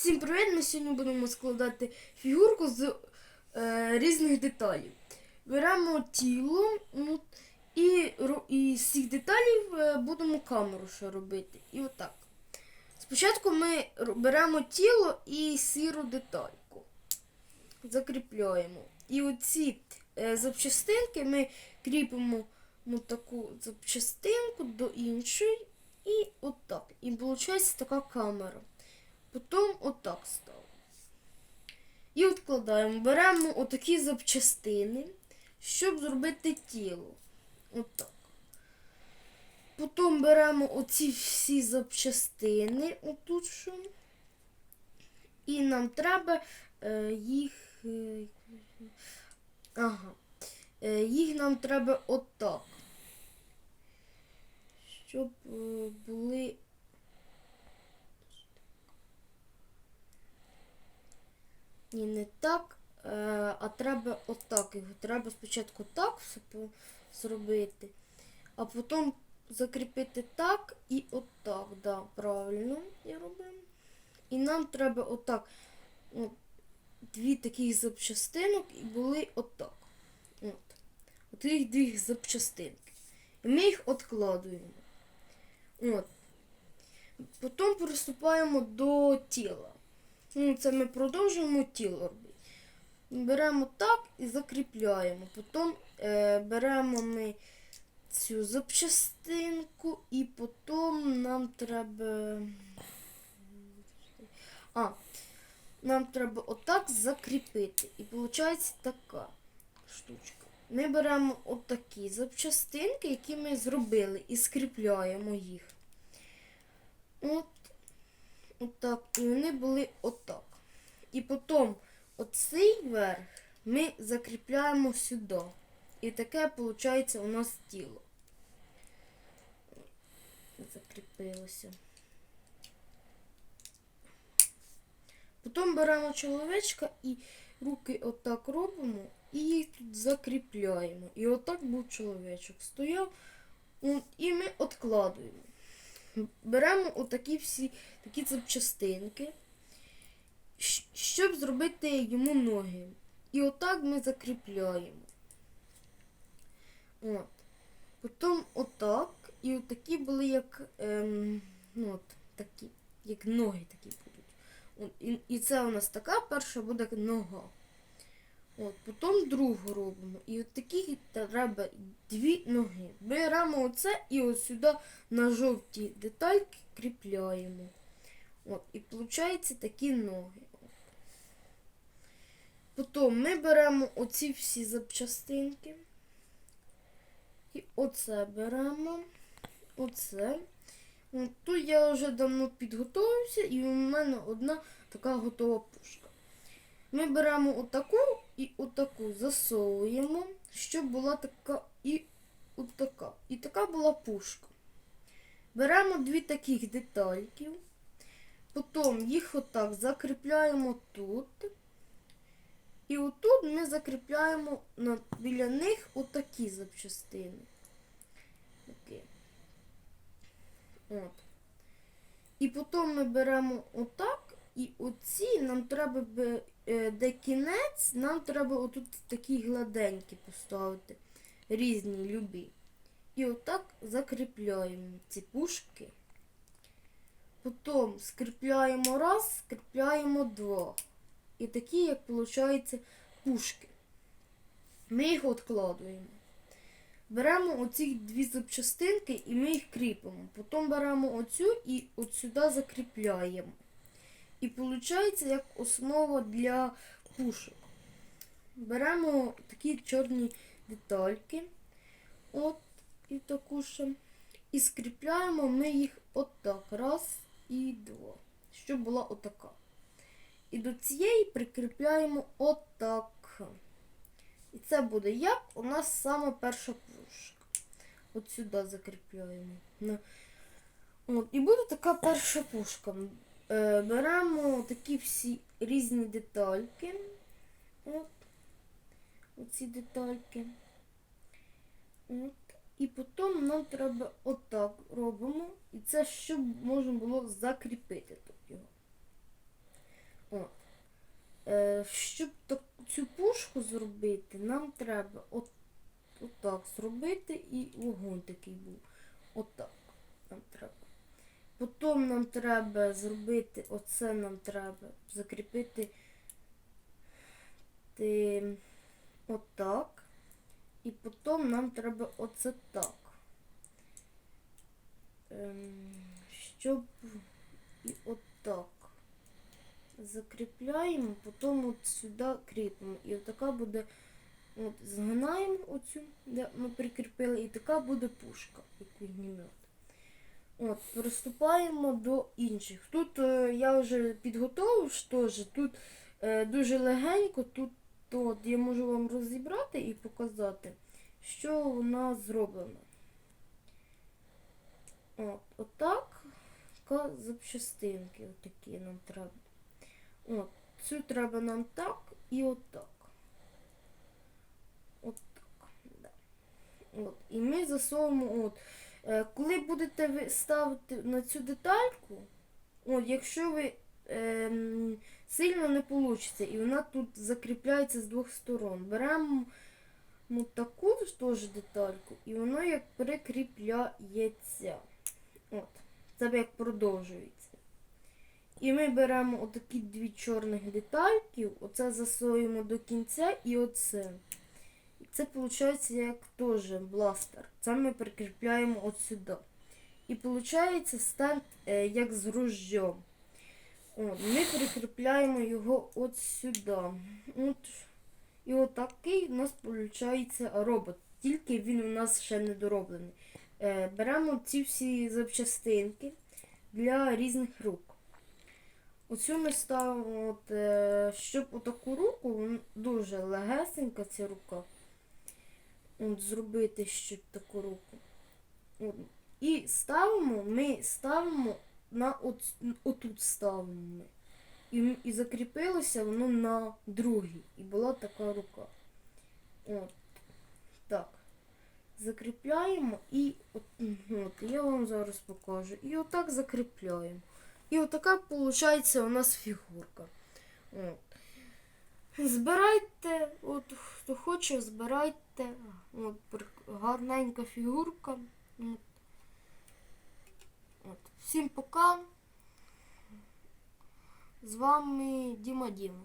Всім привіт! Ми сьогодні будемо складати фігурку з е, різних деталей. Беремо тіло ну, і, і з цих деталей будемо камеру ще робити. І отак. Спочатку ми беремо тіло і сіру детальку. Закріпляємо. І оці е, запчастинки ми кріпимо ну, таку запчастинку до іншої. І отак. І виходить така камера. Потім отак ставимо. І відкладаємо. Беремо отакі запчастини, щоб зробити тіло. Отак. Потім беремо оці всі запчастини, отут що. І нам треба е, їх. е, ага. Е, їх нам треба отак. Щоб е, були Ні, не так, е, а треба отак його. Треба спочатку так все зробити, а потім закріпити так і отак. Да, правильно я роблю. І нам треба отак. От, дві таких запчастинок і були отак. От. От їх дві запчастинки. І ми їх відкладуємо. От. Потім приступаємо до тіла. Ну, це ми продовжуємо тіло робити. Беремо так і закріпляємо. Потім е, беремо ми цю запчастинку і потім нам треба. А, нам треба отак закріпити. І виходить така штучка. Ми беремо отакі запчастинки, які ми зробили, і скріпляємо їх. От отак, і вони були отак. І потім оцей верх ми закріпляємо сюди. І таке виходить у нас тіло. Закріпилося. Потім беремо чоловічка і руки отак робимо і їх тут закріпляємо. І отак був чоловічок. Стояв. І ми відкладуємо. Беремо отакі всі такі запчастинки, щоб зробити йому ноги. І отак ми закріпляємо. От. Потім отак. І отакі були як, ем, ну, от, такі, як ноги такі будуть. От, і, і це у нас така перша буде нога. От, потім другу робимо. І от такі треба дві ноги. Беремо оце і от сюди на жовті детальки кріпляємо. От, і виходить такі ноги. Потім ми беремо оці всі запчастинки. І оце беремо. Оце. От, тут я вже давно підготувався, і у мене одна така готова пушка. Ми беремо отаку і отаку засовуємо, щоб була така і отака. І така була пушка. Беремо дві таких детальків, потім їх отак закріпляємо тут. І отут ми закріпляємо на, біля них отакі запчастини. Такі. От. І потім ми беремо отак, і оці нам треба би, де кінець, нам треба отут такі гладенькі поставити. Різні, любі. І отак закріпляємо ці пушки. Потім скріпляємо раз, скріпляємо два. І такі, як виходить, пушки. Ми їх відкладуємо. Беремо оці дві запчастинки і ми їх кріпимо. Потім беремо оцю і от сюди закріпляємо. І виходить як основа для пушок. Беремо такі чорні детальки. От і таку ще. І скріпляємо ми їх отак. Раз і два. Щоб була отака. І до цієї прикріпляємо отак. І це буде як у нас саме перша пушка. От сюди закріпляємо. От, і буде така перша пушка. Е, беремо такі всі різні детальки. От. Оці детальки. От. І потім нам треба отак робимо. І це щоб можна було закріпити тут його. Е, щоб цю пушку зробити, нам треба от, отак зробити і вогонь такий був. Отак нам треба. Потім нам треба зробити, оце нам треба закріпити ти, отак. І потім нам треба оце так. Ем, щоб і отак закріпляємо, потім от сюди кріпимо. І отака буде, от згинаємо оцю, де ми прикріпили, і така буде пушка, як вогнемет. От, приступаємо до інших. Тут е, я вже підготовив теж, тут е, дуже легенько, тут от, я можу вам розібрати і показати, що у нас зроблено. От, отак, запчастинки отакі нам треба. От, цю треба нам так і отак. Отак. Да. От. І ми засовуємо. От. Е, коли будете ви ставити на цю детальку, от, якщо ви ем, сильно не вийде, і вона тут закріпляється з двох сторон, беремо ну, таку теж детальку, і воно як прикріпляється. От. Це як продовжується. І ми беремо отакі дві чорних детальки, оце засуємо до кінця і оце. Це виходить як теж бластер. Це ми прикріпляємо от сюди. І виходить стенд як з ружьом. От, ми прикріпляємо його от сюди. От. І отакий у нас виходить робот. Тільки він у нас ще не дороблений. Е, беремо ці всі запчастинки для різних рук. Оцю ми ставимо, от, е, щоб отаку руку, дуже легесенька ця рука. От, зробити щоб таку руку. От. І ставимо, ми ставимо на от, отут ставимо. І, і закріпилося воно на другій. І була така рука. От. Так. Закріпляємо і от, от, я вам зараз покажу. І отак закріпляємо. І отака виходить у нас фігурка. От. Збирайте, от хто хоче, збирайте. От, гарненька фігурка. От. От. Всім пока. З вами Діма Діма.